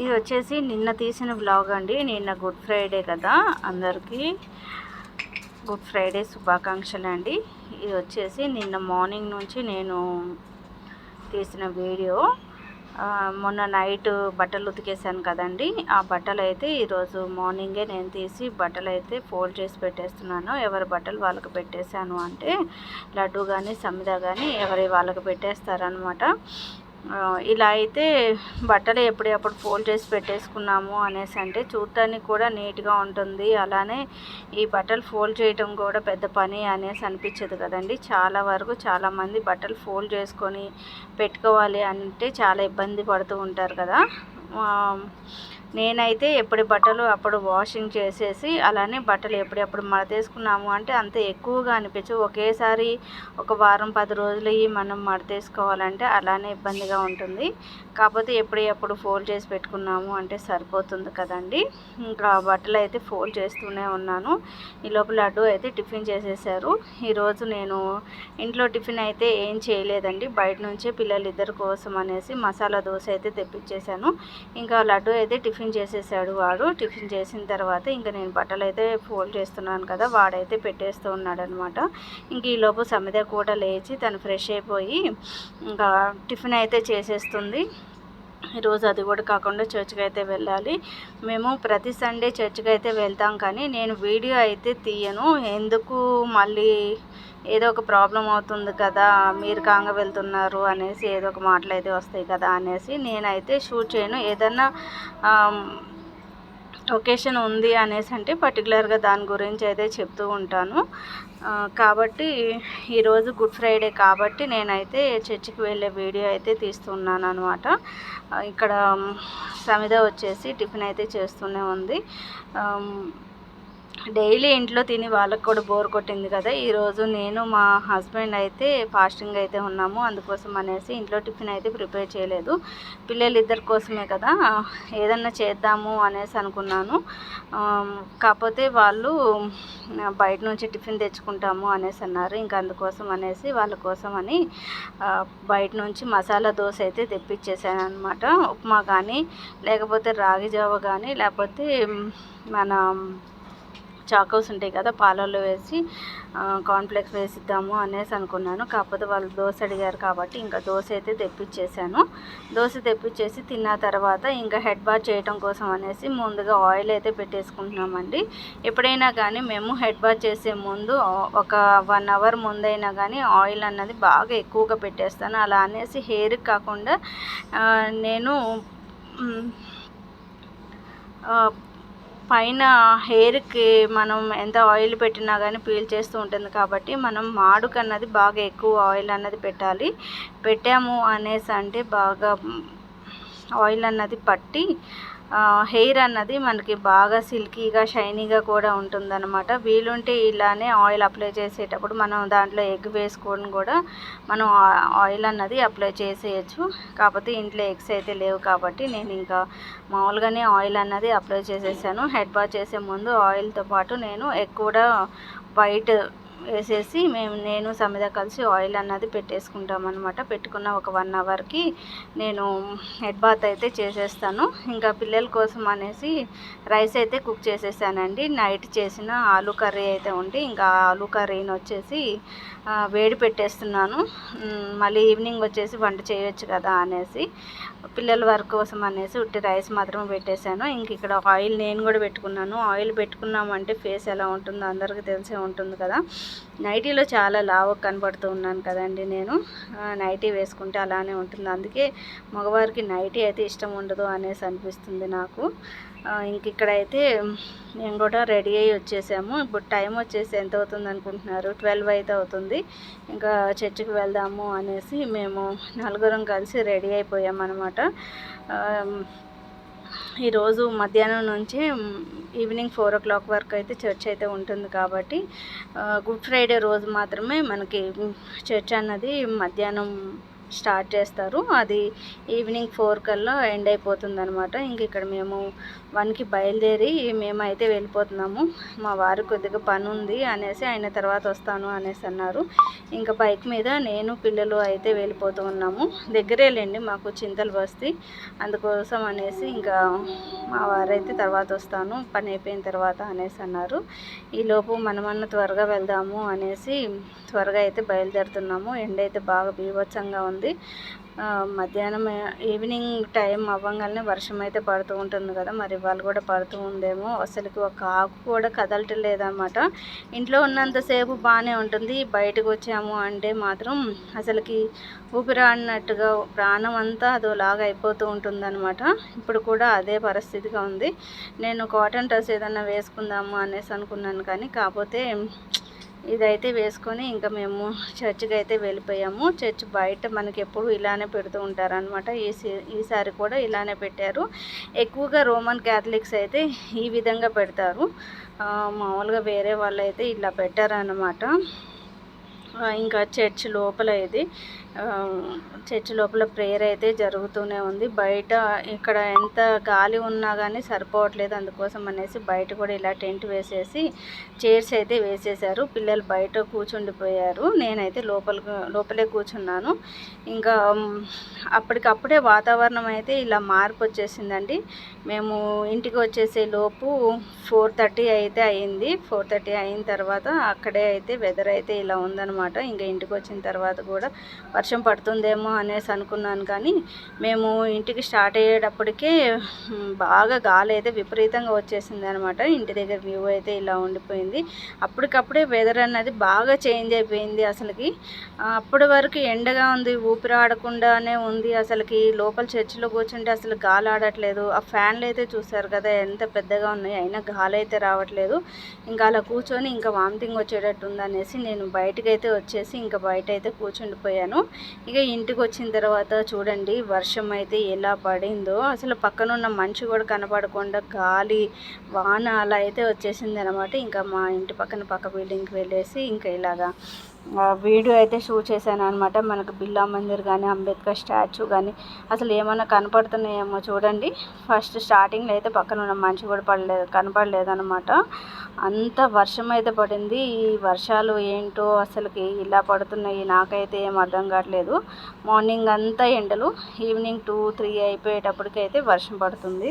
ఇది వచ్చేసి నిన్న తీసిన బ్లాగ్ అండి. నిన్న గుడ్ ఫ్రైడే కదా. అందరికీ గుడ్ ఫ్రైడే శుభాకాంక్షలు అండి. ఇది వచ్చేసి నిన్న మార్నింగ్ నుంచి నేను తీసిన వీడియో. మొన్న నైట్ బట్టలు ఉతికేసాను కదండి. ఆ బట్టలు అయితే ఈరోజు మార్నింగే నేను తీసి బట్టలు అయితే ఫోల్డ్ చేసి పెట్టేస్తున్నాను. ఎవరి బట్టలు వాళ్ళకి పెట్టేశాను అంటే లడ్డు కానీ సమిద కానీ ఎవరి వాళ్ళకి పెట్టేస్తారనమాట ఇలా అయితే బట్టలు ఎప్పుడెప్పుడు ఫోల్డ్ చేసి పెట్టేసుకున్నాము అనేసి అంటే చూడటానికి కూడా నీట్గా ఉంటుంది. అలానే ఈ బట్టలు ఫోల్డ్ చేయటం కూడా పెద్ద పని అనేసి అనిపించదు కదండి. చాలా వరకు చాలామంది బట్టలు ఫోల్డ్ చేసుకొని పెట్టుకోవాలి అంటే చాలా ఇబ్బంది పడుతూ ఉంటారు కదా. నేనైతే ఎప్పటి బట్టలు అప్పుడు వాషింగ్ చేసేసి అలానే బట్టలు ఎప్పుడెప్పుడు మడతేసుకున్నాము. అంటే అంత ఎక్కువగా అనిపించు ఒకేసారి ఒక వారం పది రోజులు మనం మడతేసుకోవాలంటే అలానే ఇబ్బందిగా ఉంటుంది. కాకపోతే ఎప్పుడు ఎప్పుడు ఫోల్డ్ చేసి పెట్టుకున్నాము అంటే సరిపోతుంది కదండి. ఇంకా బట్టలు అయితే ఫోల్డ్ చేస్తూనే ఉన్నాను. ఈ లోపల లడ్డు అయితే టిఫిన్ చేసేసారు. ఈరోజు నేను ఇంట్లో టిఫిన్ అయితే ఏం చేయలేదండి. బయట నుంచే పిల్లలిద్దరి కోసం అనేసి మసాలా దోశ అయితే తెప్పించేశాను. ఇంకా లడ్డు అయితే టిఫిన్ టిఫిన్ చేసేసాడు వాడు. టిఫిన్ చేసిన తర్వాత ఇంకా నేను బట్టలు అయితే ఫోల్డ్ చేస్తున్నాను కదా వాడైతే పెట్టేస్తూ ఉన్నాడు అనమాట ఇంక ఈ లోపు సమిత కూడా లేచి తను ఫ్రెష్ అయిపోయి ఇంకా టిఫిన్ అయితే చేసేస్తుంది. ఈరోజు అది కూడా కాకుండా చర్చ్కి అయితే వెళ్ళాలి. మేము ప్రతి సండే చర్చ్కి అయితే వెళ్తాం కానీ నేను వీడియో అయితే తీయను. ఎందుకు మళ్ళీ ఏదో ఒక ప్రాబ్లం అవుతుంది కదా మీరు కాంగ వెళ్తున్నారు అనేసి ఏదో ఒక మాటలు అయితే వస్తాయి కదా అనేసి నేనైతే షూట్ చేయను. ఏదన్నా ఒకేషన్ ఉంది అనేసి అంటే పర్టికులర్గా దాని గురించి అయితే చెప్తూ ఉంటాను. కాబట్టి ఈరోజు గుడ్ ఫ్రైడే కాబట్టి నేనైతే చర్చికి వెళ్ళే వీడియో అయితే తీస్తున్నాను అనమాట ఇక్కడ సమిద వచ్చేసి టిఫిన్ అయితే చేస్తూనే ఉంది. డైలీ ఇంట్లో తిని వాళ్ళకి కూడా బోర్ కొట్టింది కదా. ఈరోజు నేను మా హస్బెండ్ అయితే ఫాస్టింగ్ అయితే ఉన్నాము. అందుకోసం అనేసి ఇంట్లో టిఫిన్ అయితే ప్రిపేర్ చేయలేదు. పిల్లలు ఇద్దరి కోసమే కదా. ఏదన్నా చేద్దాము అనేసి అనుకున్నాను. కాకపోతే వాళ్ళు బయట నుంచి టిఫిన్ తెచ్చుకుంటాము అనేసి అన్నారు. ఇంకా అందుకోసం అనేసి వాళ్ళ కోసం అని బయట నుంచి మసాలా దోశ అయితే తెప్పించేసాను అనమాట ఉప్మా కానీ లేకపోతే రాగి జావ కానీ లేకపోతే మన చాకోస్ ఉంటాయి కదా పాలల్లో వేసి కాన్ఫ్లెక్స్ వేసిద్దాము అనేసి అనుకున్నాను. కాకపోతే వాళ్ళు దోశ అడిగారు కాబట్టి ఇంకా దోశ అయితే తెప్పించేసాను దోశ తెప్పించేసి తిన్న తర్వాత ఇంకా హెడ్ బాత్ చేయటం కోసం అనేసి ముందుగా ఆయిల్ అయితే పెట్టేసుకుంటున్నామండి. ఎప్పుడైనా కానీ మేము హెడ్ బాత్ చేసే ముందు ఒక వన్ అవర్ ముందైనా కానీ ఆయిల్ అన్నది బాగా ఎక్కువగా పెట్టేస్తాను. అలా అనేసి హెయిర్కి కాకుండా నేను పైన హెయిర్కి మనం ఎంత ఆయిల్ పెట్టినా కానీ పీల్ చేస్తూ ఉంటుంది కాబట్టి మనం మాడుకు అన్నది బాగా ఎక్కువ ఆయిల్ అన్నది పెట్టాలి. పెట్టాము అనేసి అంటే బాగా ఆయిల్ అన్నది పట్టి హెయిర్ అన్నది మనకి బాగా సిల్కీగా షైనీగా కూడా ఉంటుందన్నమాట. వీలుంటే ఇలానే ఆయిల్ అప్లై చేసేటప్పుడు మనం దాంట్లో ఎగ్ వేసుకొని కూడా మనం ఆయిల్ అన్నది అప్లై చేసేయచ్చు. కాకపోతే ఇంట్లో ఎగ్స్ అయితే లేవు కాబట్టి నేను ఇంకా మామూలుగానే ఆయిల్ అన్నది అప్లై చేసేసాను. హెడ్ బాత్ చేసే ముందు ఆయిల్తో పాటు నేను ఎగ్ కూడా వైట్ వేసేసి మేము నేను సమిద కలిసి ఆయిల్ అన్నది పెట్టేసుకుంటాం అనమాట పెట్టుకున్న ఒక వన్ అవర్కి నేను హెడ్ బాత్ అయితే చేసేస్తాను. ఇంకా పిల్లల కోసం అనేసి రైస్ అయితే కుక్ చేసేసానండి. నైట్ చేసిన ఆలు కర్రీ అయితే ఉండి ఇంకా ఆలు కర్రీని వచ్చేసి వేడి పెట్టేస్తున్నాను. మళ్ళీ ఈవినింగ్ వచ్చేసి వంట చేయొచ్చు కదా అనేసి పిల్లల వర్క్ కోసం అనేసి ఉట్టి రైస్ మాత్రమే పెట్టేశాను. ఇంక ఇక్కడ ఆయిల్ నేను కూడా పెట్టుకున్నాను. ఆయిల్ పెట్టుకున్నామంటే ఫేస్ ఎలా ఉంటుందో అందరికీ తెలిసే ఉంటుంది కదా. నైటీలో చాలా లావు కనబడుతూ ఉన్నాను కదండి నేను. నైటీ వేసుకుంటే అలానే ఉంటుంది. అందుకే మగవారికి నైటీ అయితే ఇష్టం ఉండదు అనేసి అనిపిస్తుంది నాకు. ఇంక ఇక్కడైతే మేము కూడా రెడీ అయ్యి వచ్చేసాము. ఇప్పుడు టైం వచ్చేసి ఎంత అవుతుంది అనుకుంటున్నారు? ట్వెల్వ్ అయితే అవుతుంది. ఇంకా చర్చికి వెళ్దాము అనేసి మేము నలుగురం కలిసి రెడీ అయిపోయామన్నమాట. ఈరోజు మధ్యాహ్నం నుంచి ఈవినింగ్ ఫోర్ ఓ క్లాక్ వరకు అయితే చర్చ్ అయితే ఉంటుంది కాబట్టి గుడ్ ఫ్రైడే రోజు మాత్రమే మనకి చర్చ్ అన్నది మధ్యాహ్నం స్టార్ట్ చేస్తారు. అది ఈవినింగ్ ఫోర్ కల్లా ఎండ్ అయిపోతుంది అనమాట ఇంక ఇక్కడ మేము వన్కి బయలుదేరి మేమైతే వెళ్ళిపోతున్నాము. మా వారు కొద్దిగా పని ఉంది అనేసి ఆయన తర్వాత వస్తాను అనేసి అన్నారు. ఇంకా బైక్ మీద నేను పిల్లలు అయితే వెళ్ళిపోతూ ఉన్నాము. దగ్గరేలేండి మాకు చింతలు బస్తీ. అందుకోసం అనేసి ఇంకా మా వారైతే తర్వాత వస్తాను. పని అయిపోయిన తర్వాత అనేసి అన్నారు. ఈలోపు మనమన్న త్వరగా వెళ్దాము అనేసి త్వరగా అయితే బయలుదేరుతున్నాము. ఎండ అయితే బాగా బీభత్సంగా ఉంది. మధ్యాహ్నం ఈవినింగ్ టైం అవ్వగానే వర్షం అయితే పడుతూ ఉంటుంది కదా మరి ఇవాళ కూడా పడుతూ ఉందేమో. అసలుకి ఒక ఆకు కూడా కదలటం లేదనమాట ఇంట్లో ఉన్నంతసేపు బాగానే ఉంటుంది. బయటకు వచ్చాము అంటే మాత్రం అసలుకి ఊపిరాడినట్టుగా ప్రాణం అంతా అదోలాగా అయిపోతూ ఉంటుందన్నమాట. ఇప్పుడు కూడా అదే పరిస్థితిగా ఉంది. నేను కాటన్ డ్రెస్ ఏదన్నా వేసుకుందాము అనేసి అనుకున్నాను కానీ కాకపోతే ఇదైతే వేసుకొని ఇంకా మేము చర్చికి అయితే వెళ్ళిపోయాము. చర్చ్ బయట మనకి ఎప్పుడు ఇలానే పెడుతూ ఉంటారనమాట ఈ ఈసారి కూడా ఇలానే పెట్టారు. ఎక్కువగా రోమన్ క్యాథలిక్స్ అయితే ఈ విధంగా పెడతారు. మామూలుగా వేరే వాళ్ళు అయితే ఇలా పెట్టారనమాట ఇంకా చర్చ్ లోపల ఇది చర్చ్ లోపల ప్రేయర్ అయితే జరుగుతూనే ఉంది. బయట ఇక్కడ ఎంత గాలి ఉన్నా కానీ సరిపోవట్లేదు అందుకోసం అనేసి బయట కూడా ఇలా టెంట్ వేసేసి చైర్స్ అయితే వేసేసారు పిల్లలు బయట కూర్చుండిపోయారు. నేనైతే లోపల లోపలే కూర్చున్నాను. ఇంకా అప్పటికప్పుడే వాతావరణం అయితే ఇలా మార్పు వచ్చేసిందండి. మేము ఇంటికి వచ్చేసే లోపు ఫోర్ థర్టీ అయితే అయింది. ఫోర్ థర్టీ అయిన తర్వాత అక్కడే అయితే వెదర్ అయితే ఇలా ఉందన్నమాట. ఇంకా ఇంటికి వచ్చిన తర్వాత కూడా వర్షం పడుతుందేమో అనేసి అనుకున్నాను కానీ మేము ఇంటికి స్టార్ట్ అయ్యేటప్పటికే బాగా గాలి అయితే విపరీతంగా వచ్చేసింది అనమాట ఇంటి దగ్గర వ్యూ అయితే ఇలా ఉండిపోయింది. అప్పటికప్పుడే వెదర్ అన్నది బాగా చేంజ్ అయిపోయింది అసలుకి. అప్పటి వరకు ఎండగా ఉంది ఊపిరి ఆడకుండానే ఉంది అసలుకి. లోపల చర్చిలో కూర్చుంటే అసలు గాలి ఆడట్లేదు. ఆ ఫ్యాన్లు అయితే చూసారు కదా ఎంత పెద్దగా ఉన్నాయి. అయినా గాలి అయితే రావట్లేదు. ఇంకా అలా కూర్చొని ఇంకా వామిటింగ్ వచ్చేటట్టు ఉందనేసి నేను బయటకు అయితే వచ్చేసి ఇంకా బయట అయితే కూర్చుండిపోయాను. ఇక ఇంటికి వచ్చిన తర్వాత చూడండి వర్షం అయితే ఎలా పడిందో. అసలు పక్కనున్న మనిషి కూడా కనపడకుండా గాలి వాన అలా అయితే వచ్చేసింది అనమాట ఇంకా మా ఇంటి పక్కన పక్క బిల్డింగ్కి వెళ్ళేసి ఇంకా ఇలాగా వీడియో అయితే షూట్ చేశాను అనమాట మనకు బిర్లా మందిర్ కానీ అంబేద్కర్ స్టాచ్యూ కానీ అసలు ఏమైనా కనపడుతున్నాయేమో చూడండి. ఫస్ట్ స్టార్టింగ్లో అయితే పక్కన ఉన్న మంచి కూడా పడలేదు కనపడలేదనమాట అంత వర్షం అయితే పడింది. ఈ వర్షాలు ఏంటో అసలుకి ఇలా పడుతున్నాయి నాకైతే ఏం అర్థం కావట్లేదు. మార్నింగ్ అంతా ఎండలు ఈవినింగ్ టూ త్రీ అయిపోయేటప్పటికైతే వర్షం పడుతుంది.